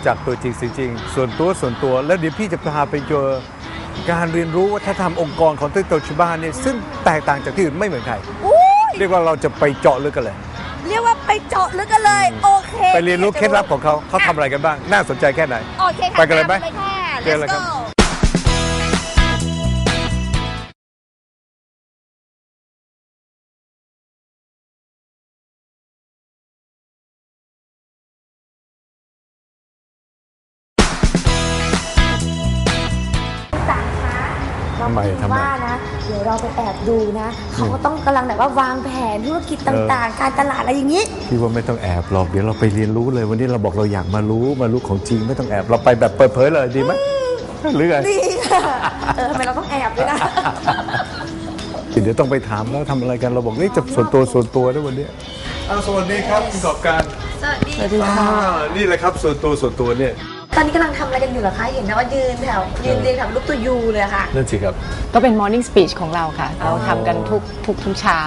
รู้จักตัวจริงเสียงจริงส่วนตัวส่วนตัว แล้วเดี๋ยวพี่จะพาไปเจอการเรียนรู้วัฒนธรรมองค์กรของโตชิบ้านเนี่ยซึ่งแตกต่างจากที่อื่นไม่เหมือนใครอุ้ยเรียกว่าเราจะไปเจาะลึกกันเลย เรียกว่าไปเจาะลึกกันเลยโอเค ไปเรียนรู้เคล็ดลับของเขาเขาทำอะไรกันบ้าง น่าสนใจแค่ไหนโอเคค่ะไปกันเลยไหมตาค่ะเชิญเลย Let's ครับ เขาก็ต้องกำลังแบบว่าวางแผนธุรกิจต่างๆ การตลาดอะไรอย่างนี้ พี่ว่าไม่ต้องแอบหรอกเดี๋ยวเราไปเรียนรู้เลยวันนี้เราบอกเราอยากมารู้มารู้ของจริงไม่ต้องแอบเราไปแบบเปิดเผยเลยดีไหมหรือไงดีค่ะเออทำไมเราต้องแอบด้วยนะเดี๋ยวต้องไปถามแล้วทำอะไรกันเราบอกนี่จะส่วนตัวส่วนตัวด้วยวันนี้สวัสดีครับประกอบการสวัสดีสวัสดีค่ะนี่แหละครับส่วนตัวส่วนตัวเนี่ย ตอนนี้กำลังทำอะไรกันอยู่เหรอคะ เห็นนะว่ายืนแถวยืนเรียงแถวรูปตัวยูเลยอะค่ะ นั่นสิครับ ก็เป็น morning speech ของเราค่ะ เราทำกันทุกทุกทุกเช้า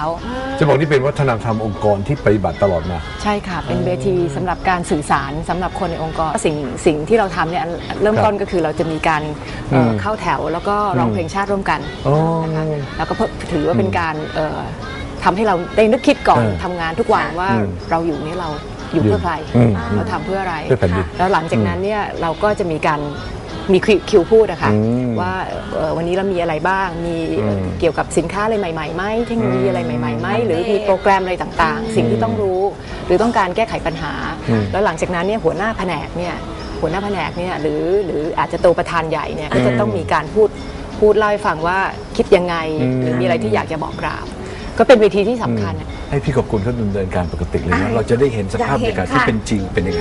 จะบอกนี่เป็นวัฒนธรรมองค์กรที่ปฏิบัติตลอดมา ใช่ค่ะ เป็นเวทีสำหรับการสื่อสารสำหรับคนในองค์กรสิ่งสิ่งที่เราทำเนี่ยอันเริ่มต้นก็คือเราจะมีการเอ่ออมเข้าแถวแล้วก็ร้องเพลงชาติร่วมกันอ๋อนะคะแล้วก็เพิ่มถือว่าเป็นการเอ่อทำให้เราได้นึกคิดก่อนเออทำงานทุกวันว่าอืม เราอยู่นี่เรา อยู่เพื่อใครอืมเราทำเพื่ออะไรเพื่อแผ่นดินแล้วหลังจากนั้นเนี่ยเราก็จะมีการมีคิวคิวพูดอะค่ะอืมว่าเอ่อวันนี้เรามีอะไรบ้างมีเอ่ออมเกี่ยวกับสินค้าอะไรใหม่ๆไหมเทคโนโลยีอะไรใหม่ๆไหมหรือมีโปรแกรมอะไรต่างๆ สิ่งที่ต้องรู้ หรือต้องการแก้ไขปัญหา อืม แล้วหลังจากนั้นเนี่ยหัวหน้าแผนกเนี่ยหัวหน้าแผนกเนี่ยหรือหรืออาจจะตัวประธานใหญ่เนี่ยก็จะต้องมีการพูดพูดเล่าให้ฟังว่าคิดยังไงอืมหรือมีอะไรที่อยากจะบอกกล่าว ก็เป็นเวทีที่สำคัญอะ ให้พี่ขอบคุณเขาดำเนินการปกติเลยนะอะเราจะได้เห็นสภาพบรรอยากยากาศเห็นที่ค่ะเป็นจริงเป็นยังไง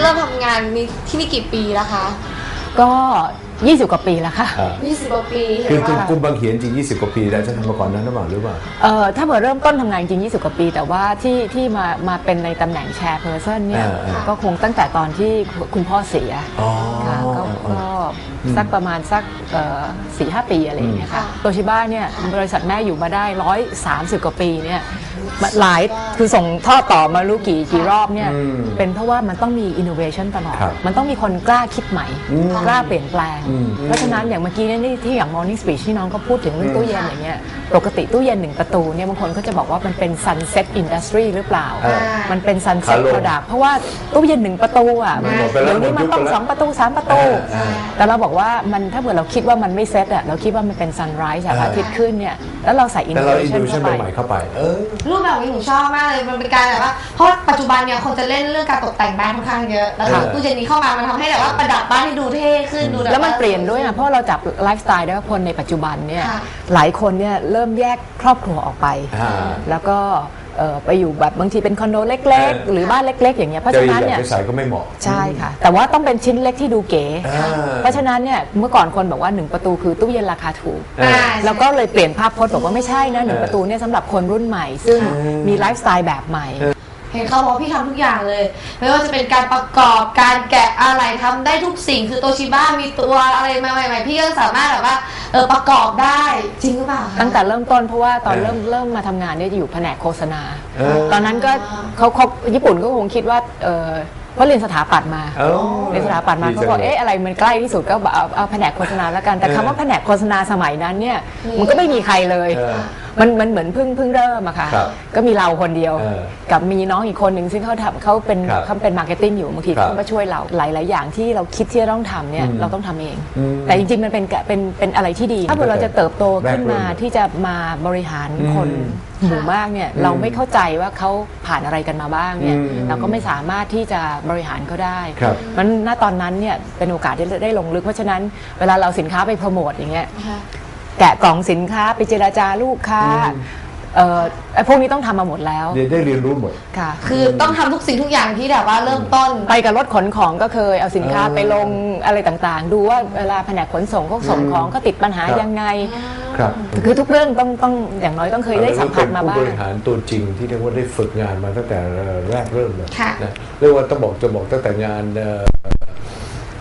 เริ่มทำงานมีที่นี่กี่ปีแล้วคะ ก็ 20 กว่าปีแล้วค่ะ20กว่าปีคือเห็นคือว่ากุมบางเขียนจริง 20 กว่าปีแล้วจะทำมาก่อนนั้นหรือเปล่าหรือเปล่า เอ่อถ้าเผื่อเริ่มต้นทำงานจริง 20 กว่าปี แต่ว่าที่ที่มามาเป็นในตำแหน่งแชร์เพอร์เซนเนี่ยอ่าอ่าก็คงตั้งแต่ตอนที่คุณพ่อเสียอ๋อค่ะก็ก็สักประมาณสักสี่ห้าปีอะไรอย่างเงี้ยค่ะโตชิบ้าเนี่ยบริษัทแม่อยู่มาได้ร้อยสามสิบกว่าปีเนี่ยมา หลายคือส่งทอดต่อมารู้กี่กี่รอบเนี่ยอืมเป็นเพราะว่ามันต้องมีอินโนเวชันตลอด ครับมันต้องมีคนกล้าคิดใหม่ อืมกล้าเปลี่ยนแปลง อืมเพราะฉะนั้นอย่างเมื่อกี้เนี่ยนี่ที่อย่าง morning speech ที่น้องก็พูดถึงเรื่องตู้เย็นอย่างเงี้ยปกติตู้เย็นหนึ่งประตูเนี่ยบางคนก็จะบอกว่ามันเป็น sunset industry หรือเปล่าเออมันเป็นขา sunset ลง product เพราะว่าตู้เย็นหนึ่งประตูอะมันหมดไปแล้วเดี๋ยวนี้มันต้องหมดยุคไปแล้วสองประตูสามประตูอ่า แต่เราบอกว่ามันถ้าเกิดเราคิดว่ามันไม่เซตอะเราคิดว่ามันเป็น sunrise อะอ่าพระอาทิตย์ขึ้นเนี่ยแล้วเราใส่ แต่เราอิน innovation ดูชั่นเข้าไป ใหม่ๆเข้าไป เออรูปแบบนี้หนูชอบมากเลยมันเป็นการแบบว่าเพราะว่าปัจจุบันเนี่ยคนจะเล่นเรื่องการตกแต่งบ้านค่อนข้างเยอะแล้วค่ะตู้เย็นนี้เข้ามามันทำให้แบบว่าประดับบ้านให้ดูเท่ขึ้นดูแบบแล้วมันเปลี่ยนด้วยอะเพราะเราจับไลฟ์สไตล์ได้ว่าคนในปัจจุบันเนี่ยค่ะ หลายคนเนี่ยเริ่มแยกครอบครัวออกไป อ่า แล้วก็ เอ่อไปอยู่แบบบางทีเป็นคอนโดเล็กเออๆหรือบ้านเล็ก ๆ อย่างเงี้ยเพราะจะฉะอนั้นยากเนี่ย ไปใส่ก็ไม่เหมาะ ใช่ค่ะ แต่ว่าต้องเป็นชิ้นเล็กที่ดูเก๋ อ่า เพราะฉะนั้นเนี่ยเมื่อก่อนคนบอกว่าหนึ่งประตูคือตู้เย็นราคาถูกอ่า แล้วก็เลยเปลี่ยนภาพพจน์บอกว่าไม่ใช่นะหนึ่งประตูเนี่ยสำหรับคนรุ่นใหม่ ซึ่งมีไลฟ์สไตล์แบบใหม่ เห็นเขาบอกว่าพี่ทำทุกอย่างเลย ไม่ว่าจะเป็นการประกอบการแกะอะไรทำได้ทุกสิ่งคือโตชิบ้ามีตัวอะไรมาใหม่ๆพี่ก็สามารถแบบว่าเออประกอบได้จริงหรือเปล่าคะตั้งแต่เริ่มต้นเพราะว่าตอนเออเริ่มเริ่มมาทำงานเนี่ยจะอยู่แผนกโฆษณาเออตอนนั้นก็เขาเขาญี่ปุ่นก็คงคิดว่าเออเพราะเรียนสถาปัตย์มาเอ้าเรียนสถาปัตย์มาดีเขาจังบอกเลยเอ๊ะอะไรมันใกล้ที่สุดก็บอกเอาเอาแผนกโฆษณาแล้วกันแต่เออคำว่าแผนกโฆษณาสมัยนั้นเนี่ยมันก็ไม่มีใครเลยเออ มันมันเหมือนเพิ่งเพิ่งเริ่มอะค่ะ ครับก็มีเราคนเดียว เออกับมีน้องอีกคนหนึ่งซึ่งเขาทำเขาเป็นครับเขาเป็นมาร์เก็ตติ้งอยู่บางทีครับเขามาช่วยเราหลาย ๆ อย่างที่เราคิดที่จะต้องทำเนี่ยอืมเราต้องทำเอง อืมแต่จริง ๆ มันเป็นกะเป็นเป็นอะไรที่ดี ถ้าเกิดเราจะเติบโตขึ้นมาแรกเริ่มที่จะมาบริหารคนอืมหมู่มากเนี่ยเราไม่เข้าใจว่าเขาผ่านอะไรกันมาบ้างเนี่ยอืมเราก็ไม่สามารถที่จะบริหารเขาได้ ครับ มันณตอนนั้นเนี่ยเป็นโอกาสที่ได้ลงลึกเพราะฉะนั้นเวลาเราสินค้าไปโปรโมทอย่างเงี้ย ค่ะ แกะกล่องสินค้าไปเจราจาลูกค้าเอ่อไอ้พวกนี้ต้องทำมาหมดแล้วเรียนได้เรียนรู้หมด ค่ะ คือต้องทำทุกสิ่งทุกอย่างที่แบบว่าเริ่มต้น ไปกับรถขนของก็เคยเอาสินค้าเออไปลงอะไรต่างๆ ดูว่าเวลาแผนกขนส่งเขาส่งของก็ติดปัญหาครับยังไง ครับคือทุกเรื่องต้องต้องอย่างน้อยต้องเคยได้สัมผัสมาเป็นบ้าผู้งบริหารตัวจริงที่เรียกว่าได้ฝึกงานมาตั้งแต่แรกเริ่มเลยค่ะ นะเรียกว่าต้องบอกจะบอกตั้งแต่งานเอ่อ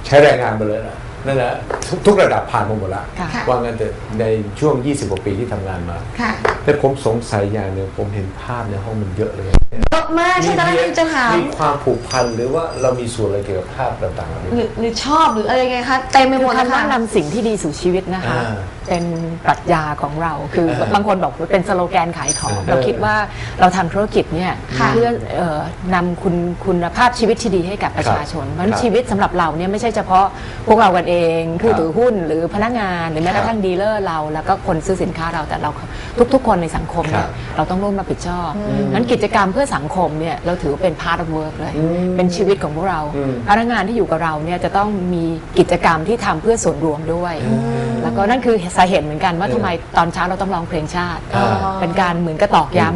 ใช้แรงงานมาเลยนะนั่นแหละ ทุกทุกระดับผ่านมาหมดละค่ะว่างั้นแต่ในช่วง 20 กว่าปีที่ทำงานมาค่ะแต่ผมสงสัยอย่างหนึ่งผมเห็นภาพในห้องมันเยอะเลยเยอะมากใช่ตอนแรกจะถามมีความผูกพันหรือว่าเรามีส่วนอะไรเกี่ยวกับภาพต่างๆเหล่านี้หรือหรือชอบหรืออะไรไงคะเต็มไปหมคือดเลยคำค่ะแนะนำสิ่งที่ดีสู่ชีวิตนะคะอ่าเป็นปรัชญาของเราคือเออบางคนบอกว่าเป็นสโลแกนขายของเออเราคิดว่าเราทำธุรกิจเนี่ยค่ะเพื่อเอ่อนำคุณคุณภาพชีวิตที่ดีให้กับประชาชนเพราะฉะนั้นครับชีวิตสำหรับเราเนี่ยไม่ใช่เฉพาะพวกเรากันเองผู้ครับถือหุ้นหรือพนักงานหรือแม้กระทั่งดีลเลอร์เรา แล้วก็คนซื้อสินค้าเราแต่เราทุก ๆ คนในสังคมเนี่ยครับเราต้องร่วมรับผิดชอบนั้นกิจกรรมเพื่อสังคมเนี่ยเราถือว่าเป็น part of work เลย เป็นชีวิตของพวกเราอืมพนักงานที่อยู่กับเราเนี่ยจะต้องมีกิจกรรมที่ทำเพื่อส่วนรวมด้วย แล้วก็นั่นคือสาเหตุเหมือนกันว่าทำไมตอนเช้าเราต้องร้องเพลงชาติอ่าเป็นการเหมือนกระตอกย้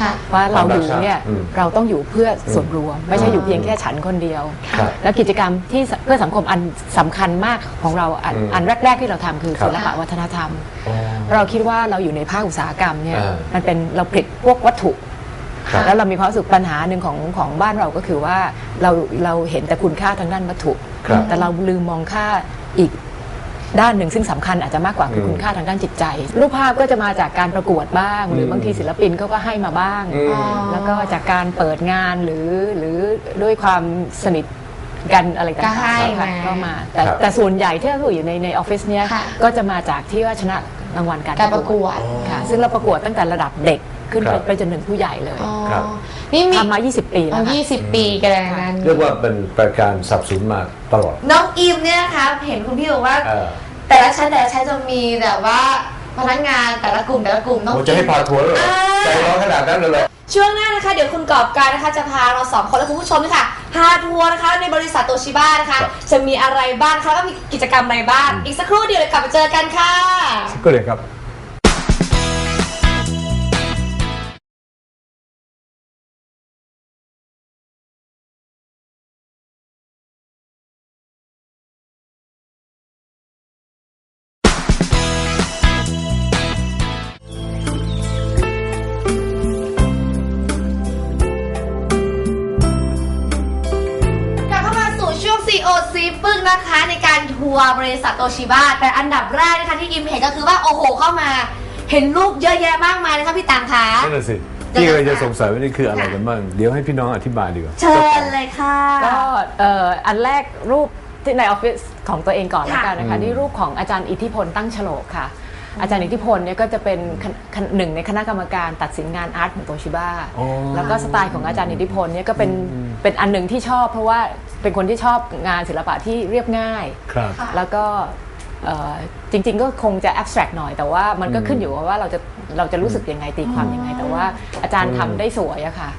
ค่ะำว่าเราอยู่เนี่ยอืมเราต้องอยู่เพื่อส่วนรวม ไม่ใช่อยู่เพียงแค่ฉันคนเดียวครับแล้วกิจกรรมที่เพื่อสังคมอันสำคัญมากของเราอันอืมอันแรก ๆ ที่เราทำคือครับศิลปะวัฒนธรรมอ๋อเราคิดว่าเราอยู่ในภาคอุตสาหกรรมเนี่ยอ่ามันเป็นเราผลิตพวกวัตถุ ครับแล้วเรามีความรู้สึกปัญหาหนึ่งของของบ้านเราก็คือว่าเราเราเห็นแต่คุณค่าทางด้านวัตถุ ครับแต่เราลืมมองค่าอีกด้านหนึ่งซึ่งสำคัญอาจจะมากกว่าคือมคุณค่าทางด้านจิตใจ รูปภาพก็จะมาจากการประกวดบ้าง หรือม บางทีศิลปินเขาก็ให้มาบ้าง อืม แล้วก็จากการเปิดงานหรือหรือด้วยความสนิท กันอะไรต่างก็ให้ๆมาก็มาแต่ครับ แต่ส่วนใหญ่ที่เราอยู่ในในออฟฟิศเนี้ยค่ะก็จะมาจากที่ว่าชนะรางวัลการการประกวด ค่ะ ซึ่งเราประกวดตั้งแต่ระดับเด็กขึ้นคไปรับ ไปจนถึงผู้ใหญ่เลยอ๋อครับ นี่มีทำมา 20 ปีแล้วเอาค่ะ ยี่สิบปีกันแล้วนั้นเรียกว่าเป็นประการสนับสนุนมาตลอด น้องอิมเนี่ยนะคะเห็นคุณพี่บอกว่า เออแต่ละชั้นแต่ละชั้นจะมีแบบว่าพนักงานแต่ละกลุ่มแต่ละกลุ่มน้องผมจะให้พาทัวร์เลยเหรอใจร้อนขนาดนั้นเลยเหรอ ช่วงหน้านะคะเดี๋ยวคุณกอบการนะคะจะพาเราสองคนและคุณผู้ชมนะคะพาทัวร์นะคะในบริษัทโตชิบ้านะคะครับจะมีอะไรบ้างคะแล้วก็มีกิจกรรมอะไรบ้าง อีกสักครู่เดียวเดี๋ยวกลับมาเจอกันค่ะก็เลยครับ การทัวร์บริษัทโตชิบ้าแต่อันดับแรกนะคะที่อิมเห็นก็คือว่าโอ้โหเข้ามาเห็นรูปเยอะแยะมากมายนะคะพี่ตังคะนั่นน่ะสิพี่เลยจะสงสัยว่านี่คืออะไรกันบ้าง เดี๋ยวให้พี่น้องอธิบายดีกว่า เชิญเลยค่ะ ก็เอ่ออันแรกรูปที่ในออฟฟิศของตัวเองก่อนแล้วกันนะคะอืมที่รูปของอาจารย์อิทธิพลตั้งฉลกค่ะ อาจารย์อิทธิพลเนี่ยก็จะเป็นคณคณหนึ่งในคณะกรรมการตัดสินงานอาร์ตของโตชิบ้าอ๋อแล้วก็สไตล์ของอาจารย์อิทธิพลเนี่ยก็เป็นเป็นอันหนึ่งที่ชอบ เพราะว่าเป็นคนที่ชอบงานศิลปะที่เรียบง่ายครับแล้วก็เอ่อจริง ๆ ก็คงจะ abstract หน่อย แต่ว่ามันก็ขึ้นอยู่กับว่าเราจะเราจะรู้สึกยังไงตีความยังไง แต่ว่าอาจารย์ทำได้สวยอะค่ะ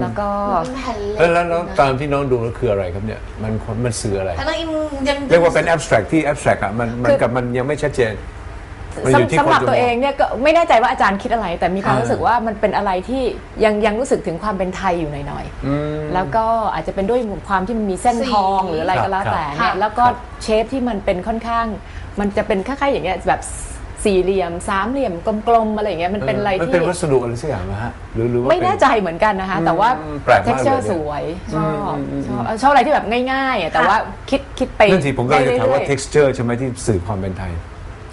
แล้วก็แผ่นแล้เล็วกแล้วแล้วตามที่น้องดูแล้วคืออะไรครับเนี่ยมันมันสื่ออะไรแล้วน้องอิมยังเรียกว่าเป็น abstract ที่ abstract อะมันมันกับมันยังไม่ชัดเจน มันอยู่ที่สำสำหรับคนจะมอง ตัวเองเนี่ยก็ไม่แน่ใจว่าอาจารย์คิดอะไร แต่มีความอ่ารู้รู้สึกว่ามันเป็นอะไรที่ยังยังรู้สึกถึงความเป็นไทยอยู่หน่อยอืม ๆแล้วก็อาจจะเป็นด้วยความที่มันมีเส้นทองหรืออะไรก็แล้วแต่เนี่ยแล้วก็เชฟที่มันเป็นค่อนข้าง มันจะเป็นคล้ายๆอย่างเงี้ยแบบสี่เหลี่ยมสามเหลี่ยมกลมๆอะไรอย่างเงี้ยมันเป็นอะไรมันที่เป็นวัสดุอะไรสักอย่างนะฮะหรือหรือว่าไม่เป็ แน่ใจเหมือนกันนะคะ แต่ว่า อืมแปลกมากเลย texture เนี่ย สวยชอบชอบชอบอะไรที่แบบง่ายๆอะแต่ว่าคิดคิดไปนั่นสิผมก็เลยจะถามว่า เรื่อยๆ texture ใช่ไหมที่สื่อความเป็นไทย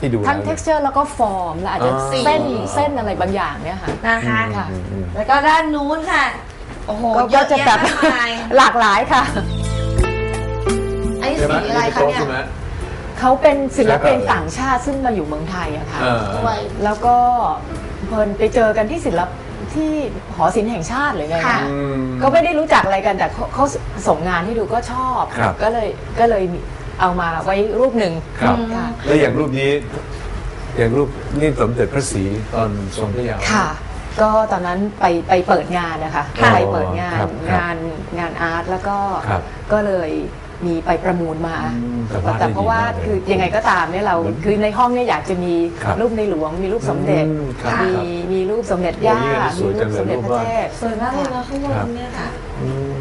ที่ดูทั้ง แล้วเนี่ย texture แล้วก็ฟอร์มและอาจจะอ๋อ เส้นเส้นอะไรบางอย่างเนี่ยค่ะ นะคะ ค่ะแล้วก็ด้านนู้นค่ะ โอ้โหก็เยอะจะแยะแบบมากมายหลากหลายค่ะ อันนี้ใช่ไหมสีอะไรคะเนี่ยใช่ไหมเขาเป็นศิลปินแล้วก็ต่างชาติซึ่งมาอยู่เมืองไทยอะค่ะเออแล้วก็เพลินไปเจอกันที่ศิลปที่หอศิลป์แห่งชาติหรือไงค่ะนะอืมก็ไม่ได้รู้จักอะไรกันแต่เขาเขาส่งงานให้ดูก็ชอบ ครับ ก็เลยก็เลย เอามาไว้รูปหนึ่งครับ ค่ะ แล้วอย่างรูปนี้ อย่างรูปนี่สมเด็จพระศรีตอนทรงพระเยาว์ ค่ะ ก็ตอนนั้นไปไปเปิดงานนะคะค่ะไปเปิดงานครับครับงานงานอาร์ตแล้วก็ครับก็เลยมีไปประมูลมา อืมแต่วาดได้แต่เพราะว่าดีมากเลยคือยังไงก็ตามเนี่ยเราเหมือนคือในห้องเนี่ยอยากจะมีครับรูปในหลวง มีรูปสมเด็จอืมครับมีครับมีรูปสมเด็จย่าโอ้ยอันนี้สมีวยจัรูงปเลยสมเด็จรูปพระวาดเทพ สวยมากเลยนะข้างบครับนเนี่ยค่ะ อืม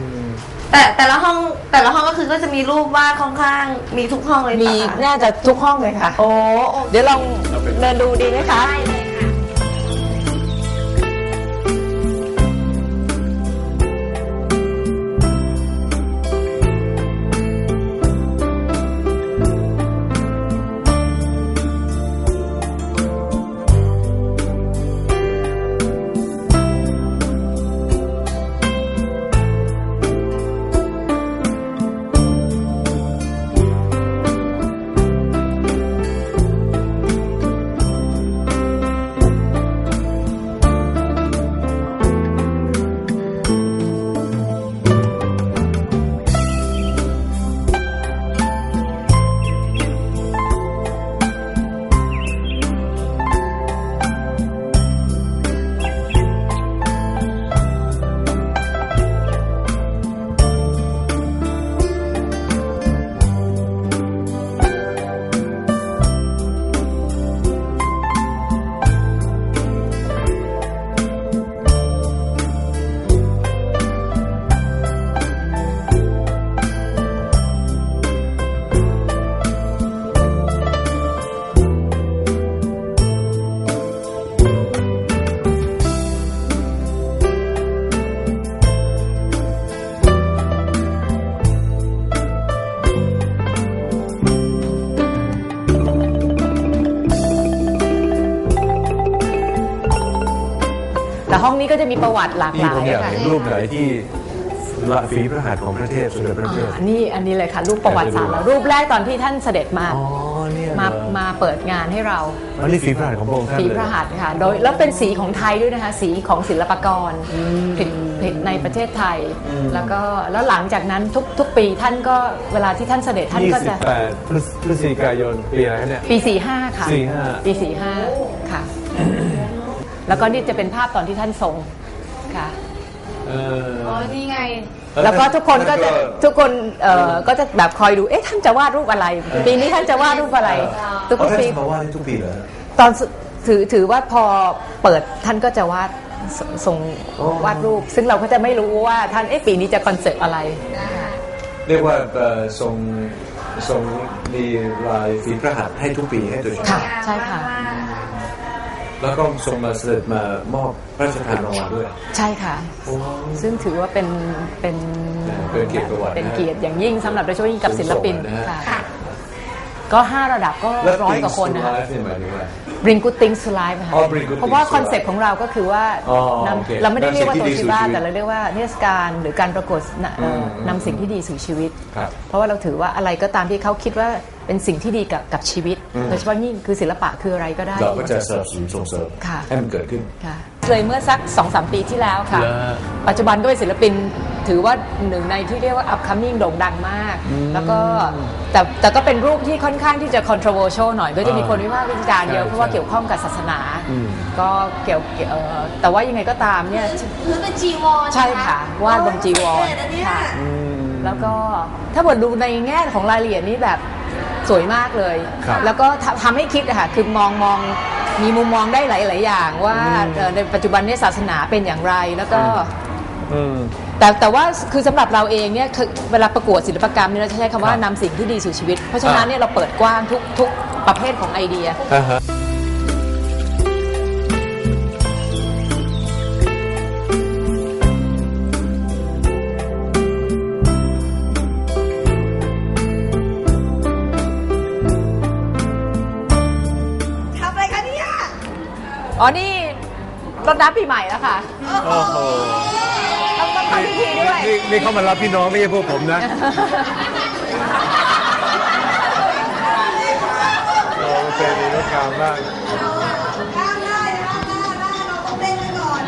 แต่แต่ละห้องแต่ละห้องก็คือก็จะมีรูปวาดค่อนข้างมีทุกห้องเลยมีปะคะน่าจะทุกห้องเลยค่ะ โอ้โอเคเดี๋ยวลองเดินดูดีไหมคะ ได้เลย ก็จะมีประวัติหลากหนี่ลาผมยอยากค่ะเห็นรูปไหนที่ละฝีพระหัตถ์ของพระเทพสมเด็จพระเทพ อ่านี่อันนี้เลยค่ะรูปประวัติศาสตร์เรารูปแรกตอนที่ท่านเสด็จมาอ๋อเนี่ยมาเหรอมาเปิดงานให้เรา อันนี้ฝีพระหัตถ์ของพระองค์ท่านฝีเลยพระหัตถ์ค่ะ โดยแล้วเป็นสีของไทยด้วยนะคะ สีของศิลปากรผลิตผลิตในประเทศไทย แล้วก็แล้วหลังจากนั้นทุกทุกปีท่านก็เวลาที่ท่านเสด็จท่านยี่ก็สิบจะแปดพฤศพฤศจิกายนปีอะไรคะเนี่ย ปี 45 ค่ะ 45 ปี 45 ค่ะ แล้วก็นี่จะเป็นภาพตอนที่ท่านทรงค่ะ เอออ๋อนี่ไง แล้วก็ทุกคนก็จะทุกคนเอ่อก็จะแบบคอยดูเอ๊ะท่านจะวาดรูปอะไร ปีนี้ท่านจะวาดรูปอะไรทุกอ๋อท่านปีจะมาว่าทุกปีเหรอตอนสุถือถือว่าพอเปิดท่านก็จะวาดสส่งโอ้วาดรูป ซึ่งเราก็จะไม่รู้ว่าท่านเอ๊ะปีนี้จะคอนเซ็ปต์อะไร เรียกว่าเอ่อทรงทรงมีลายฝีพระหัตถ์ให้ทุกปีให้โดยเฉค่ะพาะใช่ค่ะ แล้วก็ทรงมาเสด็จมามอบพระราชทานรางวัลด้วย ใช่ค่ะซึ่งถือว่าเป็นเป็นเป็นเกียรติประวัตินะเป็นเกียรติอย่างยิ่งสำหรับโดยเฉพาะยิ่งกับศิลปินสูงส่งนะฮะ ค่ะก็ 5 ระดับก็แล้วร้อยกว่าคนนะคะไลฟ์เนี่ยหมายถึงอะไร Bring Good Things to Life ค่ะอ๋อ Bring Good เพราะว่า Things to คอนเซ็ปต์ของเราก็คือว่าอ๋อโอเคนำเราไม่ได้เรียกว่าำสิ่โตงที่ดีชิบ้าสู่ชีวิตแต่เราเรียกว่าเทศกาลหรือการประกวดน่ะเอ่ออมนำสิ่งที่ดีสู่ชีวิต ครับ เพราะว่าเราถือว่าอะไรก็ตามที่เขาคิดว่า เป็นสิ่งที่ดีกับกับชีวิตอืมโดยเฉพาะยิ่งคือศิลปะคืออะไรก็ได้ เราก็จะสนับสนุนส่งเสริมค่ะ ให้มันเกิดขึ้นค่ะเลยเมื่อสัก2อสปีที่แล้วค่ะเหรอปัจจุบันก็เป็นศิลปินถือว่าหนึ่งในที่เรียกว่า upcoming โด่งดังมาก แล้วก็แต่แต่ก็เป็นรูปที่ค่อนข้างที่จะ controversial หน่อย ก็จะมีคนวิพากษ์วิจารณ์เยอะใช่เพราะว่าใช่เกี่ยวข้องกับศาสนาอืมก็เกี่ยวเกี่ยวเอ่อแต่ว่ายังไงก็ตามเนี่ยคือเป็นจีวรใช่ค่ะวาดบนจีวรโอ้ยเท่นะเนี่ยค่ะอืมแล้วก็ถ้าบทดูในแง่ของรายละเอียดนี่แบบ สวยมากเลย ครับแล้วก็ทำทำให้คิดอะค่ะคือมองมองมีมุมมองได้หลาย ๆ อย่างว่าเอ่อในปัจจุบันเนี้ศาสนาเป็นอย่างไรแล้วก็อืม แต่แต่ว่าคือสำหรับเราเองเนี่ยคือเวลาประกวดศิลปกรรมเนี่ยเราจะใช้คำว่าครับนำสิ่งที่ดีสู่ชีวิต เพราะฉะนั้นอ่าเนี่ยเราเปิดกว้างทุกทุกประเภทของไอเดีย อ่าฮะ อ๋อ นี่ต้อนรับปีใหม่แล้วค่ะ โอ้โหต้องต้องทำพิธีด้วย นี่นี่เขามารับพี่น้องไม่ใช่พวกผมนะ โอเคดีรถกลางมาก ข้ามได้ข้ได้ได้เราต้องเล่นไว้ก่อน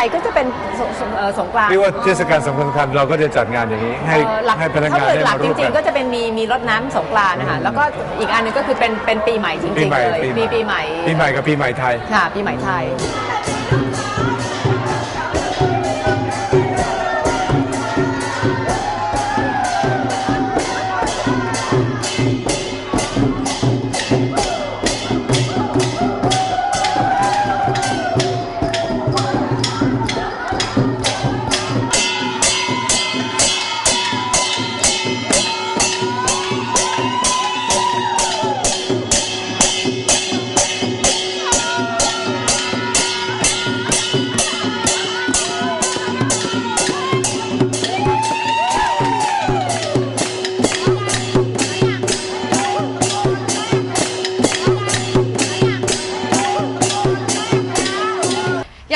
ญ่ก็จะเป็นสงสงเอ่อสงกรานต์เรียกว่าเทศกาลสำคัญๆเราก็จะจัดงานอย่างนี้ ให้เอ่อหลักให้พนักงานถ้าเกิดได้หลัมากจร่วมริกังน ๆ ก็จะเป็นมีมีรดน้ำสงกรานต์นะคะแล้วก็อีกอันหนึงก็คือเป็นเป็นปีใหม่จปีริงใหๆม่เลยปีมีใหม่ปีใหม่ ปีใหม่กับปีใหม่ไทย ค่ะปีใหม่ไทย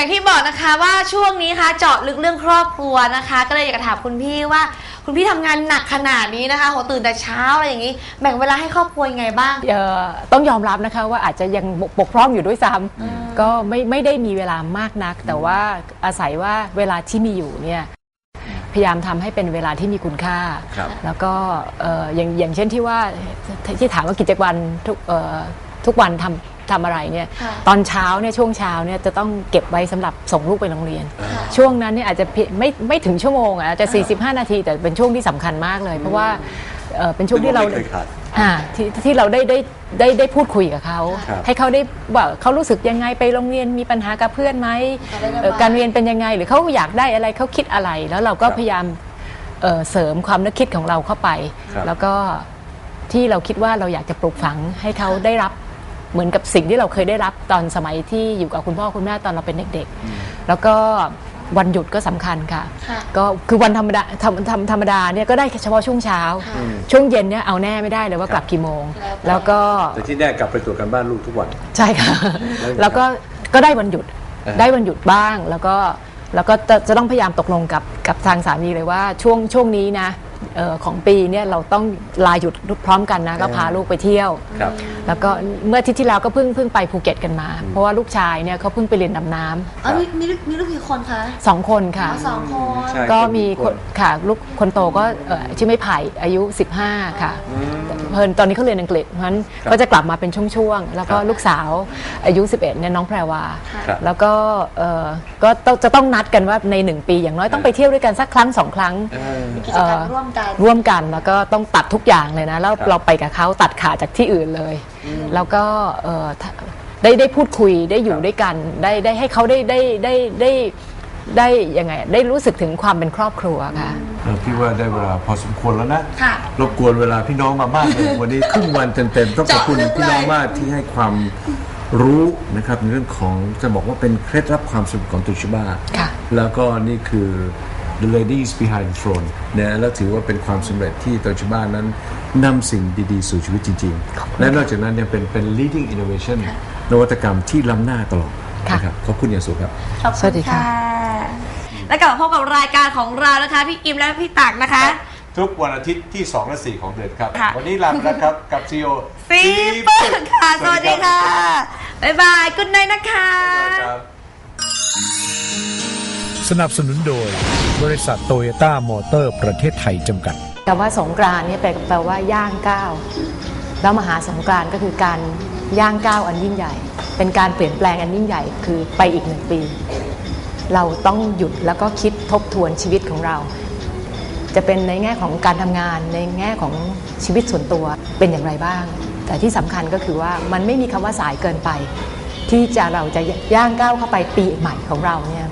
อย่างที่บอกนะคะว่าช่วงนี้คะเจาะลึกเรื่องครอบครัวนะคะ ก็เลยอยากจะถามคุณพี่ว่า คุณพี่ทำงานหนักขนาดนี้นะคะโหตื่นแต่เช้าอะไรอย่างนี้ แบ่งเวลาให้ครอบครัวยังไงบ้าง เอ่อต้องยอมรับนะคะว่าอาจจะยังบกพร่องอยู่ด้วยซ้ำก็ไม่ไม่ได้มีเวลามากนัก แต่ว่าอาศัยว่าเวลาที่มีอยู่เนี่ยพยายามทำให้เป็นเวลาที่มีคุณค่า ครับ แล้วก็เอ่ออย่างอย่างเช่นที่ว่าที่ถามว่ากิจวัตรทุกเอ่อทุกวันทำ ทำอะไรเนี่ยค่ะตอนเช้าเนี่ยช่วงเช้าเนี่ยจะต้องเก็บไว้สำหรับส่งลูกไปโรงเรียน ช่วงนั้นเนี่ยอาจจะเพียไม่ไม่ถึงชั่วโมงอะอาจจะ 45 นาที แต่เป็นช่วงที่สำคัญมากเลย เพราะว่าเอ่อเป็นช่วงที่เราไม่เคยขาดอ่าที่ที่เราได้ได้ได้ได้พูดคุยกับเขาครับให้เขาได้ว่าเขารู้สึกยังไงไปโรงเรียนมีปัญหากับเพื่อนไหมเขาได้ระบายเอ่อการเรียนเป็นยังไงหรือเขาอยากได้อะไรเขาคิดอะไร แล้วเราก็พยายามเอ่อเสริมความนึกคิดของเราเข้าไปครับแล้วก็ที่เราคิดว่าเราอยากจะปลูกฝังให้เขาได้รับ เหมือนกับสิ่งที่เราเคยได้รับตอนสมัยที่อยู่กับคุณพ่อคุณแม่ตอนเราเป็นเด็กๆ แล้วก็วันหยุดก็สำคัญค่ะค่ะ ก็คือวันธรรมดาธรรมธรรมธรรมดาเนี่ยก็ได้เฉพาะช่วงเช้า ช่วงเย็นเนี่ยเอาแน่ไม่ได้เลยว่ากลับกี่โมง แล้วก็แต่ที่แน่กลับไปตรวจกันบ้านลูกทุกวัน ใช่ค่ะ แล้วก็ก็ได้วันหยุดอ่าได้วันหยุดบ้างแล้วก็แล้วก็จะจะต้องพยายามตกลงกับกับทางสามีเลยว่าช่วงช่วงนี้นะเอ่อของปีเนี่ยเราต้องลาหยุดพร้อมกันนะก็พาลูกไปเที่ยว ครับ แล้วก็เมื่ออาทิตย์ที่แล้วก็เพิ่งเพิ่งไปภูเก็ตกันมา เพราะว่าลูกชายเนี่ยเขาเพิ่งไปเรียนดำน้ำอ๋อมีมีลูกมีลูกกี่คนคะสองคนค่ะ อ๋อสองคน ใช่ ก็คนมีคคนนค่ะลูกคนโตก็เอ่อชื่อไม่ไผ่อายุ 15 ค่ะเพิ่นตอนนี้เขาเรียนอังกฤษเพราะฉะนั้นครับก็จะกลับมาเป็นช่วงๆ แล้วก็ครับลูกสาวอายุ 11เนี่ยน้องแพรวา ครับแล้วก็เอ่อก็ต้องจะต้องนัดกันว่าใน 1 ปีอย่างน้อยต้องไปเที่ยวด้วยกันสักครั้งสองครั้ง เออมีกิจกรรมร่วมกันร่วมกันแล้วก็ต้องตัดทุกอย่างเลยนะ แล้วครับเราไปกับเขาตัดขาดจากที่อื่นเลย แล้วก็เอ่อถ้าได้ได้พูดคุยได้อยู่ด้วยกัน ได้ได้ให้เขาได้ได้ได้ได้ได้ยังไง ได้รู้สึกถึงความเป็นครอบครัวค่ะ เออพี่ว่าได้เวลาพอสมควรแล้วนะค่ะรบกวนเวลาพี่น้องมามากเลย วันนี้ครึ่งวันเต็มๆต้องขอบคุณเจาะลึกเลย พี่น้องมากที่ให้ความรู้นะครับในเรื่องของจะบอกว่าเป็นเคล็ดลับความสำเร็จของตุชิบาค่ะ แล้วก็นี่คือ the ladies behind the throne นะแล้วถือว่าเป็นความสำเร็จที่โตชิบานั้นนำสิ่งดีๆ สู่ชีวิตจริงๆ และนอกจากนั้นยังเป็นเป็น leading innovation นวัตกรรมที่ล้ำหน้าตลอดค่ะนะครับขอบคุณอย่างสูงครับขอบณสวัสดีค่ะ แล้วกลับมาพบกับรายการของเรานะคะ พี่อิมและพี่ตักนะคะ ทุกวันอาทิตย์ที่ 2 และ 4 ของเดือนครับ ค่ะ วันนี้ลาไปแล้วครับกับ CEO ซีปึกค่ะ สวัสดีค่ะ บ๊ายบายกุณนายนะคะสนับสนุนโดย บริษัทโตโยต้ามอเตอร์ ประเทศไทยจำกัดแต่ว่าสงกรานต์เนี่ยแปลแปลว่าย่างก้าวแล้วมหาสงกรานต์ก็คือการย่างก้าวอันยิ่งใหญ่ เป็นการเปลี่ยนแปลงอันยิ่งใหญ่คือไปอีกหนึ่งปี เราต้องหยุดแล้วก็คิดทบทวนชีวิตของเรา จะเป็นในแง่ของการทำงานในแง่ของชีวิตส่วนตัวเป็นอย่างไรบ้าง แต่ที่สำคัญก็คือว่ามันไม่มีคำว่าสายเกินไป ที่จะเราจะย่างก้าวเข้าไปปีใหม่ของเราเนี่ย